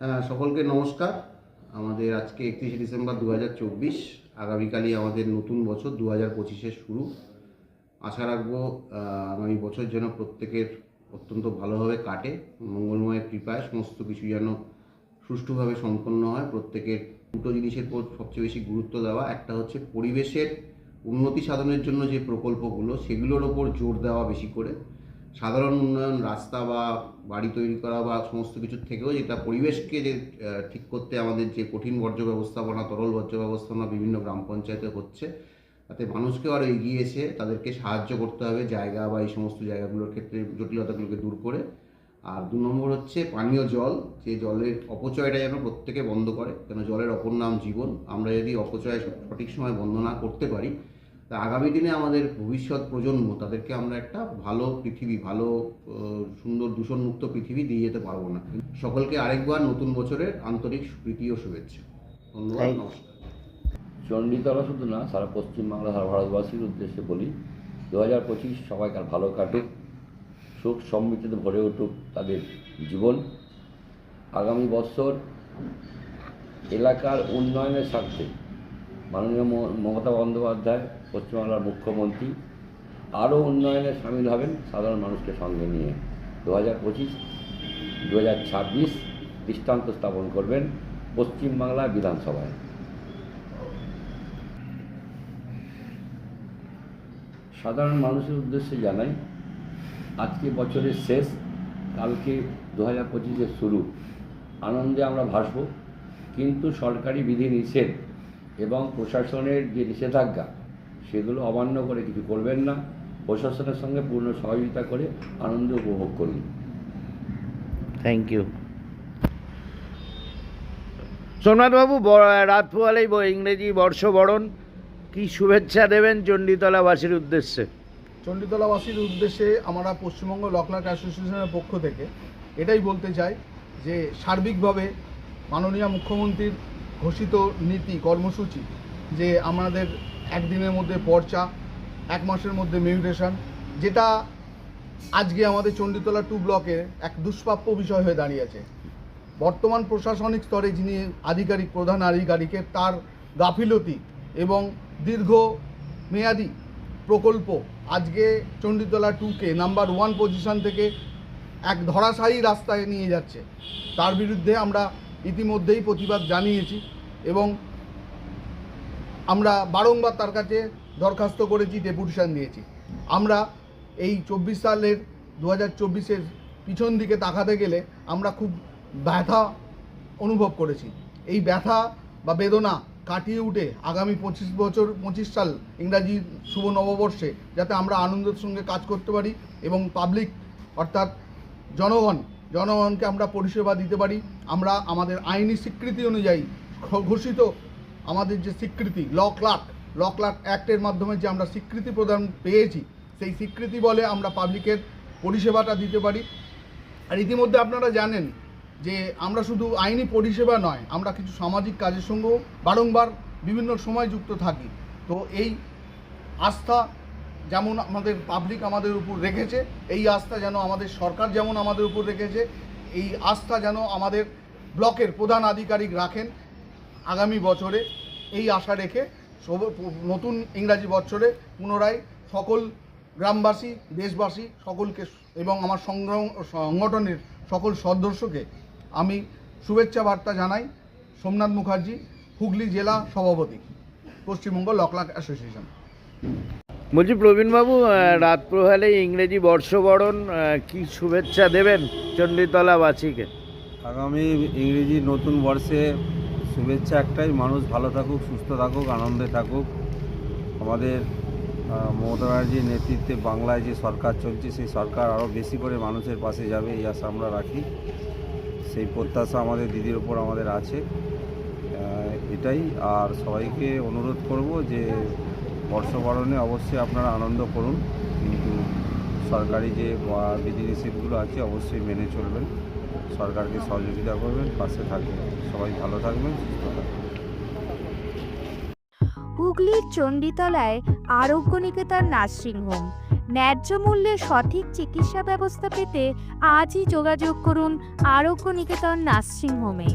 হ্যাঁ, সকলকে নমস্কার। আমাদের আজকে একত্রিশে ডিসেম্বর দু হাজার চব্বিশ। আগামীকালই আমাদের নতুন বছর দু হাজার পঁচিশের শুরু। আশা রাখব আগামী বছর যেন প্রত্যেকের অত্যন্ত ভালোভাবে কাটে। মঙ্গলময়ের কৃপায় সমস্ত কিছু যেন সুষ্ঠুভাবে সম্পন্ন হয়। প্রত্যেকের দুটো জিনিসের উপর সবচেয়ে বেশি গুরুত্ব দেওয়া। একটা হচ্ছে পরিবেশের উন্নতি সাধনের জন্য যে প্রকল্পগুলো সেগুলোর ওপর জোর দেওয়া বেশি করে। সাধারণ উন্নয়ন, রাস্তা বা বাড়ি তৈরি করা বা সমস্ত কিছুর থেকেও যেটা পরিবেশকে যে ঠিক করতে আমাদের যে কঠিন বর্জ্য ব্যবস্থাপনা, তরল বর্জ্য ব্যবস্থাপনা বিভিন্ন গ্রাম পঞ্চায়েতে হচ্ছে, তাতে মানুষকে আরও এগিয়ে এসে তাদেরকে সাহায্য করতে হবে জায়গা বা এই সমস্ত জায়গাগুলোর ক্ষেত্রে জটিলতাগুলোকে দূর করে। আর দু নম্বর হচ্ছে পানীয় জল, যে জলের অপচয়টা যেন প্রত্যেকে বন্ধ করে, কেন জলের অপর নাম জীবন। আমরা যদি অপচয় সঠিক সময় বন্ধ না করতে পারি তা আগামী দিনে আমাদের ভবিষ্যৎ প্রজন্ম তাদেরকে আমরা একটা ভালো পৃথিবী ভালো সুন্দর দূষণমুক্ত পৃথিবী দিয়ে যেতে পারব না। সকলকে আরেকবার নতুন বছরের আন্তরিক প্রীতি ও শুভেচ্ছা। ধন্যবাদ নমস্কার। চণ্ডীতলা শুধু না সারা পশ্চিমবাংলা সারা ভারতবাসীর উদ্দেশ্যে বলি দু হাজার পঁচিশ সবাইকার ভালো কাটুক সুখ সমৃদ্ধিতে ভরে উঠুক তাদের জীবন। আগামী বছর এলাকার উন্নয়নের স্বার্থে মাননীয় মমতা বন্দ্যোপাধ্যায় পশ্চিমবাংলার মুখ্যমন্ত্রী আরও উন্নয়নে সামিল হবেন সাধারণ মানুষকে সঙ্গে নিয়ে। দু হাজার পঁচিশ দু হাজার ছাব্বিশ দৃষ্টান্ত স্থাপন করবেন পশ্চিমবাংলা বিধানসভায়। সাধারণ মানুষের উদ্দেশ্যে জানাই, আজকে বছরের শেষ, কালকে দু হাজার পঁচিশের শুরু। আনন্দে আমরা ভাসব, কিন্তু সরকারি বিধি নিষেধ এবং প্রশাসনের যে নিষেধাজ্ঞা সেগুলো অমান্য করে কিছু করবেন না। প্রশাসনের সঙ্গে পূর্ণ সহযোগিতা করে আনন্দ উপভোগ করুন। থ্যাংক ইউ সোমনাথবাবু ব- রাত পোয়ালেই ইংরেজি বর্ষবরণ। কি শুভেচ্ছা দেবেন চণ্ডীতলাবাসীর উদ্দেশ্যে? চণ্ডীতলাবাসীর উদ্দেশ্যে আমরা পশ্চিমবঙ্গ লকলাক অ্যাসোসিয়েশনের পক্ষ থেকে এটাই বলতে চাই যে সার্বিকভাবে মাননীয় মুখ্যমন্ত্রীর ঘোষিত নীতি কর্মসূচি যে আমাদের একদিনের মধ্যে পর্চা, এক মাসের মধ্যে মিউটেশন, যেটা আজকে আমাদের চণ্ডীতলা টু ব্লকে এক দুষ্প্রাপ্য বিষয় হয়ে দাঁড়িয়েছে বর্তমান প্রশাসনিক স্তরে যিনি আধিকারিক, প্রধান আধিকারিকের তার গাফিলতি এবং দীর্ঘ মেয়াদি প্রকল্প আজকে চণ্ডীতলা টুকে নাম্বার ওয়ান পজিশন থেকে এক ধরাশায়ী রাস্তায় নিয়ে যাচ্ছে। তার বিরুদ্ধে আমরা ইতিমধ্যেই প্রতিবাদ জানিয়েছি এবং আমরা বারংবার তার কাছে দরখাস্ত করেছি ডেপুটেশন দিয়েছি আমরা এই চব্বিশ সালের দু হাজার চব্বিশের পিছন দিকে তাকাতে গেলে আমরা খুব ব্যথা অনুভব করেছি। এই ব্যথা বা বেদনা কাটিয়ে উঠে আগামী পঁচিশ বছর, পঁচিশ সাল ইংরাজি শুভ নববর্ষে যাতে আমরা আনন্দের সঙ্গে কাজ করতে পারি এবং পাবলিক অর্থাৎ জনগণ, জনগণকে আমরা পরিষেবা দিতে পারি। আমরা আমাদের আইনি স্বীকৃতি অনুযায়ী ঘোষিত আমাদের যে স্বীকৃতি ল ক্লার্ক ল ক্লার্ক অ্যাক্টের মাধ্যমে যে আমরা স্বীকৃতি প্রদান পেয়েছি, সেই স্বীকৃতি বলে আমরা পাবলিকের পরিষেবাটা দিতে পারি। আর ইতিমধ্যে আপনারা জানেন যে আমরা শুধু আইনি পরিষেবা নয়, আমরা কিছু সামাজিক কাজের সঙ্গেও বারংবার বিভিন্ন সময় যুক্ত থাকি। তো এই আস্থা যেমন আমাদের পাবলিক আমাদের উপর রেখেছে, এই আস্থা যেন আমাদের সরকার যেমন আমাদের উপর রেখেছে, এই আস্থা যেন আমাদের ব্লকের প্রধান আধিকারিক রাখেন আগামী বছরে এই আশা রেখে সব- নতুন ইংরাজি বছরে পুনরায় সকল গ্রামবাসী দেশবাসী সকলকে এবং আমার সংগ্রাম সংগঠনের সকল সদস্যকে আমি শুভেচ্ছা বার্তা জানাই সোমনাথ মুখার্জি হুগলি জেলা সভাপতি পশ্চিমবঙ্গ লকলাক অ্যাসোসিয়েশন। বলছি প্রবীণবাবু রাত প্রহালে ইংরেজি বর্ষবরণ কি শুভেচ্ছা দেবেন চণ্ডীতলাবাসীকে আগামী ইংরেজি নতুন বর্ষে শুভেচ্ছা একটাই, মানুষ ভালো থাকুক, সুস্থ থাকুক, আনন্দে থাকুক। আমাদের মমতা ব্যানার্জির নেতৃত্বে বাংলায় যে সরকার চলছে, সেই সরকার আরও বেশি করে মানুষের পাশে যাবে, এই আশা আমরা রাখি। সেই প্রত্যাশা আমাদের, দিদির ওপর আমাদের আছে। এটাই। আর সবাইকে অনুরোধ করব যে, বর্ষবরণে অবশ্যই আপনারা আনন্দ করুন। কিন্তু সরকারি যে বিধিনিষেধগুলো আছে, অবশ্যই মেনে চলবেন। সরকারকে সহযোগিতা করবেন, পাশে থাকবেন। সবাই ভালো থাকবেন হুগলির চণ্ডীতলায় আরোগ্য নিকেতন নার্সিং হোম। ন্যায্য মূল্যে সঠিক চিকিৎসা ব্যবস্থা পেতে আজই যোগাযোগ করুন আরোগ্য নিকেতন নার্সিং হোমে।